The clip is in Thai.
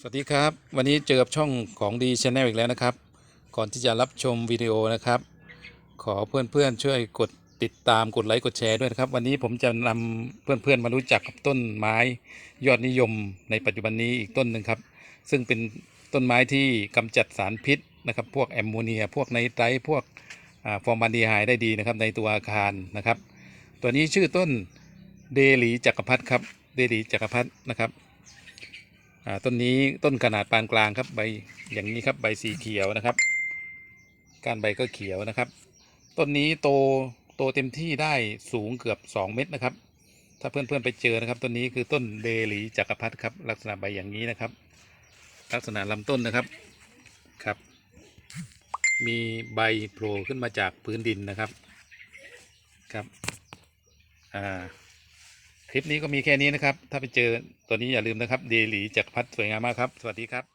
สวัสดีครับ วันนี้เจอกับช่องของดีชาแนลอีกแล้วนะครับ ก่อนที่จะรับชมวิดีโอนะครับ ขอเพื่อนๆช่วยกดติดตามกดไลค์กดแชร์ด้วยนะครับ วันนี้ผมจะนำเพื่อนๆมารู้จักกับต้นไม้ยอดนิยมในปัจจุบันนี้อีกต้นหนึ่งครับ ซึ่งเป็นต้นไม้ที่กำจัดสารพิษนะครับ พวกแอมโมเนีย พวกไนไตรท์พวกฟอร์มาลดีไฮด์ได้ดีนะครับในตัวอาคารนะครับ ตัวนี้ชื่อต้นเดลีจักรพรรดิครับเดลีจักรพรรดินะครับ ต้นนี้ต้นขนาดปานกลางครับใบอย่างนี้ครับใบสีเขียวนะครับ กานใบก็เขียวนะครับ ต้นนี้โตโตเต็มที่ได้สูงเกือบ 2 เมตรนะครับ ถ้าเพื่อนๆไปเจอนะครับ ต้นนี้คือต้นเดลีจักรพรรดิครับ ลักษณะใบอย่างนี้นะครับ ลักษณะลำต้นนะครับครับ มีใบโผล่ขึ้นมาจากพื้นดินนะครับครับอ่า คลิปนี้ก็มีแค่นี้นะครับ ถ้าไปเจอตัวนี้อย่าลืมนะครับ เดลีจักรพัฒสวยงามมากครับ สวัสดีครับ